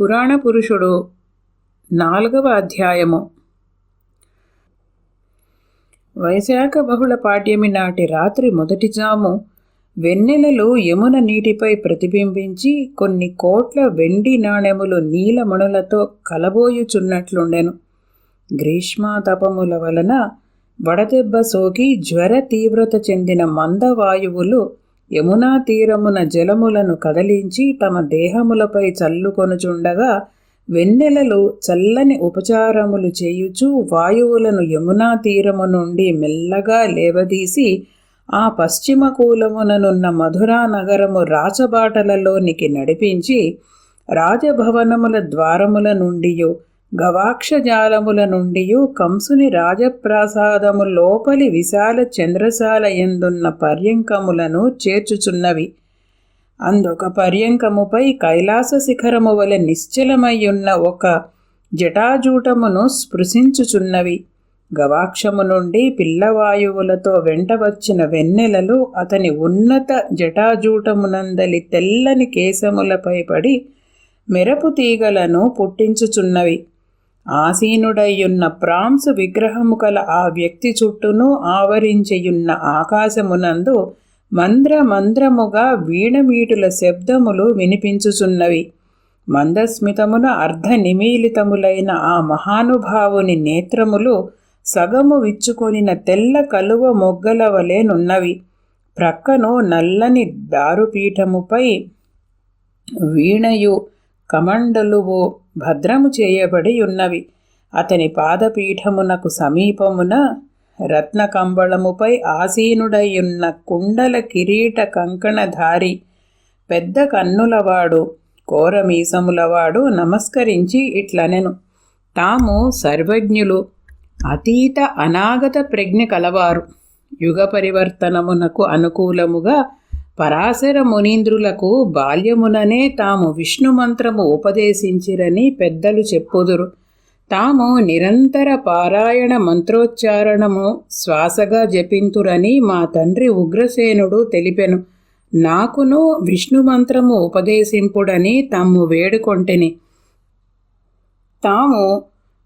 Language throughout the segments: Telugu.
పురాణ పురుషుడు నాలుగవ అధ్యాయము. వైశాఖ బహుళ పాడ్యమి నాటి రాత్రి మొదటి జాము వెన్నెలలు యమున నీటిపై ప్రతిబింబించి కొన్ని కోట్ల వెండి నాణెములు నీలమణులతో కలబోయుచున్నట్లుండెను. గ్రీష్మాతపముల వలన వడదెబ్బ సోకి జ్వర తీవ్రత చెందిన మందవాయువులు యమునా తీరమున జలములను కదలించి తమ దేహములపై చల్లుకొనుచుండగా వెన్నెలలు చల్లని ఉపచారములు చేయుచు వాయువులను యమునా తీరము నుండి మెల్లగా లేవదీసి ఆ పశ్చిమ కూలముననున్న మధురా నగరము రాచబాటలలోనికి నడిపించి రాజభవనముల ద్వారముల నుండియు గవాక్షజాలముల నుండియు కంసుని రాజప్రాసాదము లోపలి విశాల చంద్రశాల ఎందున్న పర్యంకములను చేర్చుచున్నవి. అందొక పర్యంకముపై కైలాస శిఖరము వలె నిశ్చలమయ్యున్న ఒక జటాజూటమును స్పృశించుచున్నవి. గవాక్షము నుండి పిల్లవాయువులతో వెంట వచ్చిన వెన్నెలలు అతని ఉన్నత జటాజూటమునందలి తెల్లని కేశములపై పడి మెరపు తీగలను పుట్టించుచున్నవి. ఆసీనుడయ్యున్న ప్రాంసు విగ్రహము కల ఆ వ్యక్తి చుట్టూను ఆవరించియున్న ఆకాశమునందు మంద్ర మంద్రముగా వీణమీటుల శబ్దములు వినిపించుచున్నవి. మందస్మితమున అర్ధ నిమీలితములైన ఆ మహానుభావుని నేత్రములు సగము విచ్చుకొనిన తెల్ల కలువ మొగ్గల వలెనున్నవి ప్రక్కను నల్లని దారుపీఠముపై వీణయు కమండలువు భద్రము చేయబడి ఉన్నవి. అతని పాదపీఠమునకు సమీపమున రత్న కంబళముపై ఆసీనుడయ్యున్న కుండల కిరీట కంకణధారి పెద్ద కన్నులవాడు కోరమీసములవాడు నమస్కరించి ఇట్లనెను. తాము సర్వజ్ఞులు అతీత అనాగత ప్రజ్ఞ కలవారు. యుగ పరివర్తనమునకు అనుకూలముగా పరాశర మునీంద్రులకు బాల్యముననే తాము విష్ణు మంత్రము ఉపదేశించిరని పెద్దలు చెప్పుదురు. తాము నిరంతర పారాయణ మంత్రోచ్చారణము శ్వాసగా జపింతురని మా తండ్రి ఉగ్రసేనుడు తెలిపెను. నాకును విష్ణు మంత్రము ఉపదేశింపుడని తాము వేడుకొంటిని. తాము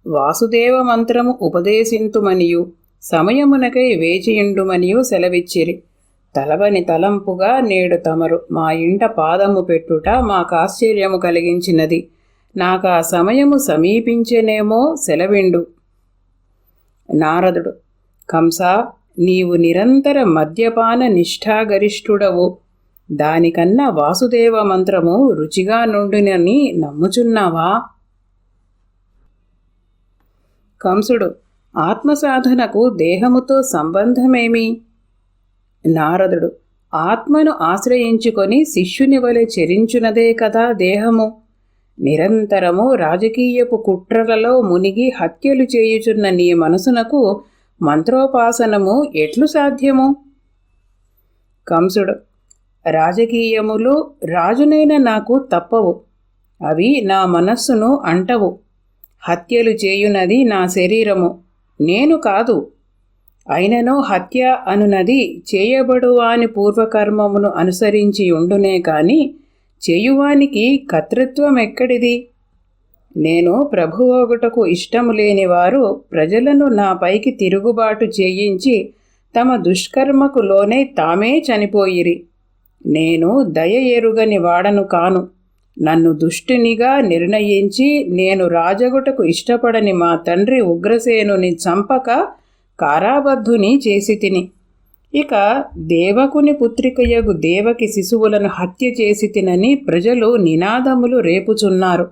వాసుదేవ మంత్రము ఉపదేశింతుమనియు సమయమునకై వేచియుండుమనియు సెలవిచ్చిరి. తలవని తలంపుగా నేడు తమరు. మా ఇంట పాదము పెట్టుట మాకాశ్చర్యము కలిగించినది. నాకు ఆ సమయము సమీపించేనేమో సెలవిండు. నారదుడు కంస నీవు నిరంతర మద్యపాన నిష్ఠాగరిష్ఠుడవు. దానికన్నా వాసుదేవ మంత్రము రుచిగా నుండునని నమ్ముచున్నావా? కంసుడు ఆత్మసాధనకు దేహముతో సంబంధమేమి? నారదుడు ఆత్మను ఆశ్రయించుకొని శిష్యుని వలె చెరించునదే కదా దేహము. నిరంతరము రాజకీయపు కుట్రలలో మునిగి హత్యలు చేయుచున్న నీ మనసునకు మంత్రోపాసనము ఎట్లు సాధ్యము? కంసుడు రాజకీయములు రాజునైన నాకు తప్పవు. అవి నా మనస్సును అంటవు. హత్యలు చేయునది నా శరీరము. నేను కాదు. అయినను హత్య అనునది చేయబడువాని పూర్వకర్మమును అనుసరించి ఉండునే కాని చేయువానికి కర్తృత్వం ఎక్కడిది నేను ప్రభువొకటకు ఇష్టము లేని వారు ప్రజలను నా పైకి తిరుగుబాటు చేయించి తమ దుష్కర్మకు లోనే తామే చనిపోయిరి. నేను దయ ఎరుగని వాడను కాను. నన్ను దుష్టునిగా నిర్ణయించి నేను రాజగుటకు ఇష్టపడని మా తండ్రి ఉగ్రసేనుని చంపక కారాబద్ధుని చేసి తిని. ఇక దేవకుని పుత్రికయగు దేవకి శిశువులను హత్య చేసి తినని ప్రజలు నినాదములు రేపుచున్నారు.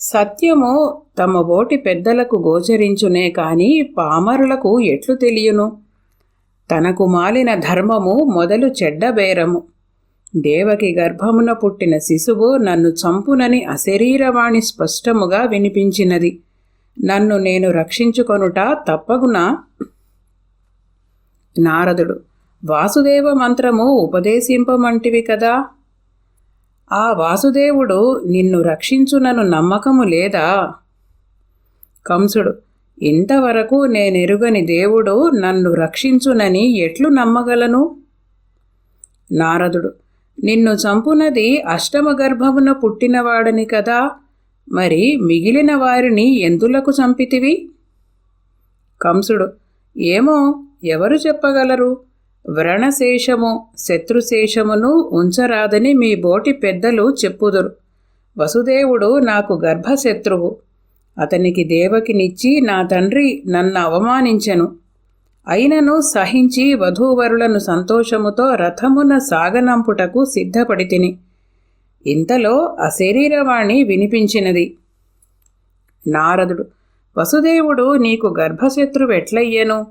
సత్యము తమ ఓటి పెద్దలకు గోచరించునే కాని పామరులకు ఎట్లు తెలియను? తనకు మాలిన ధర్మము మొదలు చెడ్డబేరము దేవకి గర్భమున పుట్టిన శిశువు నన్ను చంపునని అశరీరవాణి స్పష్టముగా వినిపించినది. నన్ను నేను రక్షించుకొనుట తప్పగునా? నారదుడు. వాసుదేవ మంత్రము ఉపదేశింపమంటివి కదా? ఆ వాసుదేవుడు నిన్ను రక్షించునను నమ్మకము లేదా? కంసుడు. ఇంతవరకు నేనెరుగని దేవుడు నన్ను రక్షించునని ఎట్లు నమ్మగలను? నారదుడు. నిన్ను చంపునది అష్టమ గర్భమున పుట్టినవాడని కదా? మరి మిగిలిన వారిని ఎందులకు చంపితివి? కంసుడు. ఏమో ఎవరు చెప్పగలరు? వ్రణశేషము శత్రుశేషమును ఉంచరాదని మీ బోటి పెద్దలు చెప్పుదురు. వసుదేవుడు నాకు గర్భశత్రువు. అతనికి దేవకినిచ్చి నా తండ్రి నన్ను అవమానించెను. అయినను సహించి వధూవరులను సంతోషముతో రథమున సాగనంపుటకు సిద్ధపడి తిని ఇంతలో అశరీరవాణి వినిపించినది. నారదుడు వసుదేవుడు నీకు గర్భశత్రువెట్లయ్యెను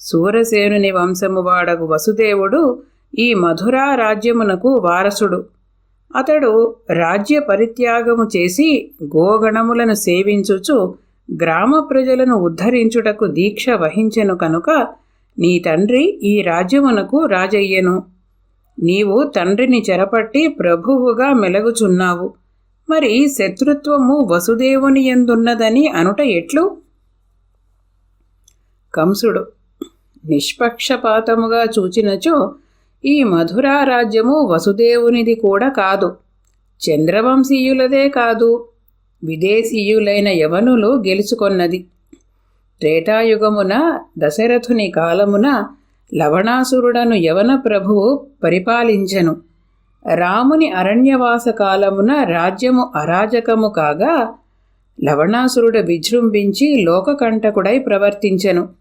సూరసేనుని వంశమువాడగు వసుదేవుడు ఈ మధురా రాజ్యమునకు వారసుడు. అతడు రాజ్య పరిత్యాగము చేసి గోగణములను సేవించుచు గ్రామ ప్రజలను ఉద్ధరించుటకు దీక్ష వహించెను కనుక నీ తండ్రి ఈ రాజ్యమునకు రాజయ్యెను. నీవు తండ్రిని చెరపట్టి ప్రభువుగా మెలగుచున్నావు. మరి శత్రుత్వము వసుదేవుని ఎందున్నదని అనుట ఎట్లు? కంసుడు నిష్పక్షపాతముగా చూచినచో ఈ మధురారాజ్యము వసుదేవునిది కూడా కాదు. చంద్రవంశీయులదే కాదు. విదేశీయులైన యవనులు గెలుచుకొన్నది. త్రేటాయుగమున దశరథుని కాలమున లవణాసురుడను యవన ప్రభువు పరిపాలించెను. రాముని అరణ్యవాస కాలమున రాజ్యము అరాజకము కాగా లవణాసురుడు విజృంభించి లోకకంటకుడై ప్రవర్తించెను.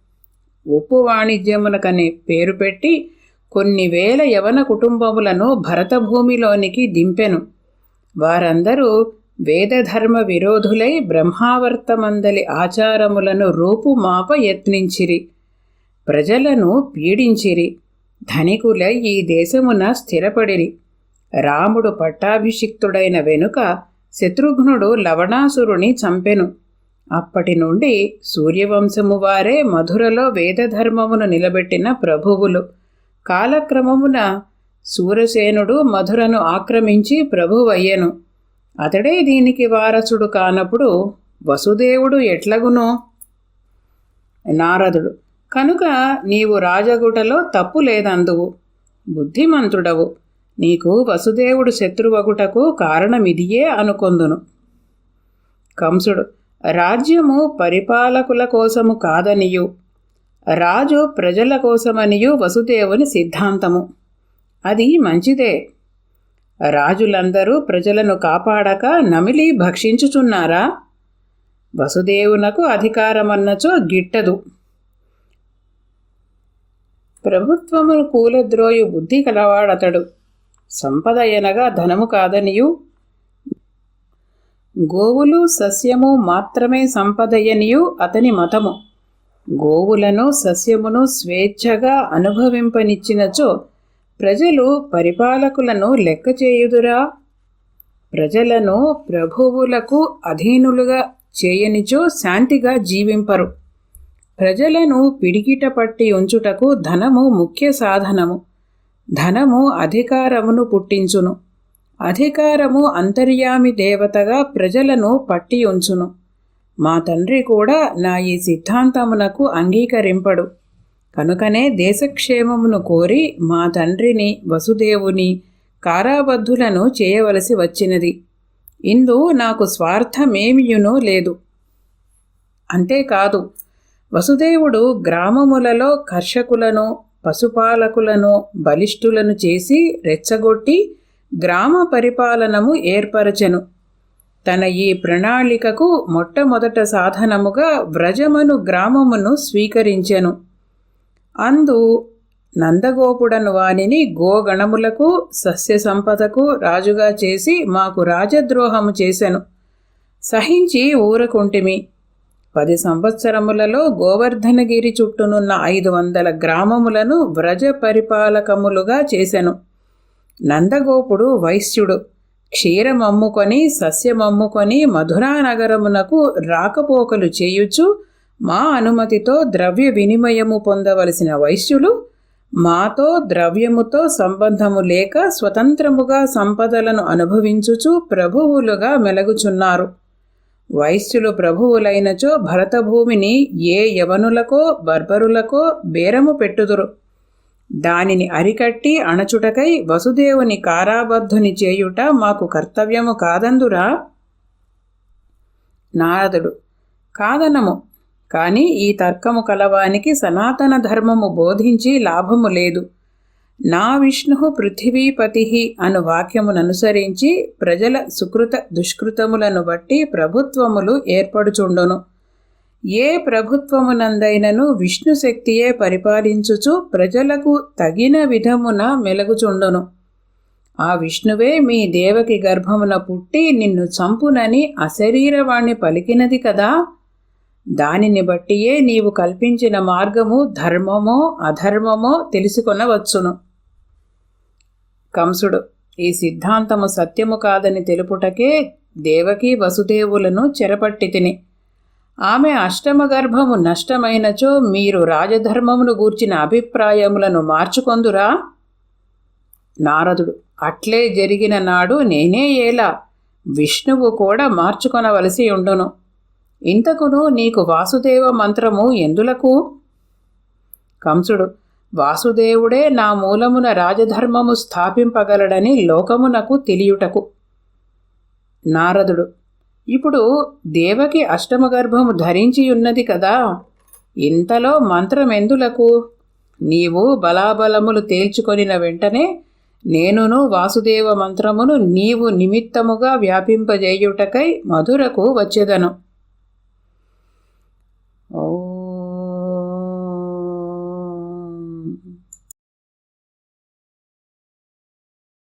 ఉప్పు వాణిజ్యములకనే పేరు పెట్టి కొన్ని వేల యవన కుటుంబములను భరతభూమిలోనికి దింపెను. వారందరూ వేదధర్మ విరోధులై బ్రహ్మావర్తమందలి ఆచారములను రూపుమాప యత్నించిరి. ప్రజలను పీడించిరి. ధనికులై ఈ దేశమున స్థిరపడిరి. రాముడు పట్టాభిషిక్తుడైన వెనుక శత్రుఘ్నుడు లవణాసురుని చంపెను. అప్పటి నుండి సూర్యవంశము వారే మధురలో వేదధర్మమును నిలబెట్టిన ప్రభువులు. కాలక్రమమున సూరసేనుడు మధురను ఆక్రమించి ప్రభువయ్యెను. అతడే దీనికి వారసుడు కానప్పుడు వసుదేవుడు ఎట్లగును? నారదుడు కనుక నీవు రాజగుటలో తప్పు లేదందువు. బుద్ధిమంతుడవు. నీకు వసుదేవుడు శత్రువగుటకు కారణమిదియే అనుకొందును. కంసుడు రాజ్యము పరిపాలకుల కోసము కాదనియు. రాజు ప్రజల కోసమనియు వసుదేవుని సిద్ధాంతము. అది మంచిదే. రాజులందరూ ప్రజలను కాపాడక నమిలి భక్షించుచున్నారా? వసుదేవునకు అధికారమన్నచో గిట్టదు. ప్రభుత్వమును కూలద్రోయు బుద్ధి కలవాడతడు. సంపద ఎనగా ధనము కాదనియు. గోవులు సస్యము మాత్రమే సంపదయనియు అతని మతము. గోవులను సస్యమును స్వేచ్ఛగా అనుభవింపనిచ్చినచో ప్రజలు పరిపాలకులను లెక్క చేయుదురా? ప్రజలను ప్రభువులకు అధీనులుగా చేయనిచో శాంతిగా జీవింపరు. ప్రజలను పిడికిట పట్టి ఉంచుటకు ధనము ముఖ్య సాధనము. ధనము అధికారమును పుట్టించును. అధికారము అంతర్యామి దేవతగా ప్రజలను పట్టి ఉంచును మా తండ్రి కూడా నా ఈ సిద్ధాంతమునకు అంగీకరింపడు. కనుకనే దేశక్షేమమును కోరి మా తండ్రిని వసుదేవుని కారాబద్ధులను చేయవలసి వచ్చినది. ఇందు నాకు స్వార్థమేమియునో లేదు. అంతేకాదు వసుదేవుడు గ్రామములలో కర్షకులను పశుపాలకులను బలిష్ఠులను చేసి రెచ్చగొట్టి గ్రామ పరిపాలనము ఏర్పరచెను. తన ఈ ప్రణాళికకు మొట్టమొదట సాధనముగా వ్రజమను గ్రామమును స్వీకరించెను. అందు నందగోపుడను వానిని గోగణములకు సస్య సంపదకు రాజుగా చేసి మాకు రాజద్రోహము చేసెను. సహించి ఊరకుంటిమి. పది సంవత్సరములలో గోవర్ధనగిరి చుట్టూనున్న ఐదు వందల గ్రామములను వ్రజ పరిపాలకములుగా చేసెను. నందగోపుడు వైశ్యుడు. క్షీరమమ్ముకొని సస్యమమ్ముకొని మధురానగరమునకు రాకపోకలు చేయుచు మా అనుమతితో ద్రవ్య వినిమయము పొందవలసిన వైశ్యులు మాతో ద్రవ్యముతో సంబంధము లేక స్వతంత్రముగా సంపదలను అనుభవించుచు ప్రభువులుగా మెలగుచున్నారు. వైశ్యులు ప్రభువులైనచో భరతభూమిని ఏ యవనులకో బర్బరులకో బేరము పెట్టుదురు. దానిని అరికట్టి అణచుటకై వసుదేవుని కారాబద్ధుని చేయుట మాకు కర్తవ్యము కాదందురా? నారదుడు కాదనము కాని ఈ తర్కము కలవానికి సనాతన ధర్మము బోధించి లాభము లేదు. నా విష్ణు పృథివీపతి అను వాక్యముననుసరించి ప్రజల సుకృత దుష్కృతములను బట్టి ప్రభుత్వములు ఏర్పడుచుండును. ఏ ప్రభుత్వమునందైనను విష్ణు శక్తియే పరిపాలించుచు ప్రజలకు తగిన విధమున మెలగుచుండును. ఆ విష్ణువే మీ దేవకి గర్భమున పుట్టి నిన్ను చంపునని అశరీరవాణ్ణి పలికినది కదా. దానిని బట్టియే నీవు కల్పించిన మార్గము ధర్మమో అధర్మమో తెలుసుకొనవచ్చును. కంసుడు ఈ సిద్ధాంతము సత్యము కాదని తెలుపుటకే దేవకి వసుదేవులను చెరపట్టి తిని ఆమె అష్టమ గర్భము నష్టమైనచో మీరు రాజధర్మమును గూర్చిన అభిప్రాయములను మార్చుకొందురా? నారదుడు అట్లే జరిగిన నాడు నేనే ఏలా విష్ణువు కూడా మార్చుకొనవలసి ఉండును. ఇంతకును నీకు వాసుదేవ మంత్రము ఎందులకు? కంసుడు వాసుదేవుడే నా మూలమున రాజధర్మము స్థాపింపగలడని లోకమునకు తెలియుటకు. నారదుడు ఇప్పుడు దేవకి అష్టమ గర్భము ధరించి ఉన్నది కదా. ఇంతలో మంత్రమెందులకు? నీవు బలాబలములు తేల్చుకొనిన వెంటనే నేనును వాసుదేవ మంత్రమును నీవు నిమిత్తముగా వ్యాపింపజేయుటకై మధురకు వచ్చేదను. ఓ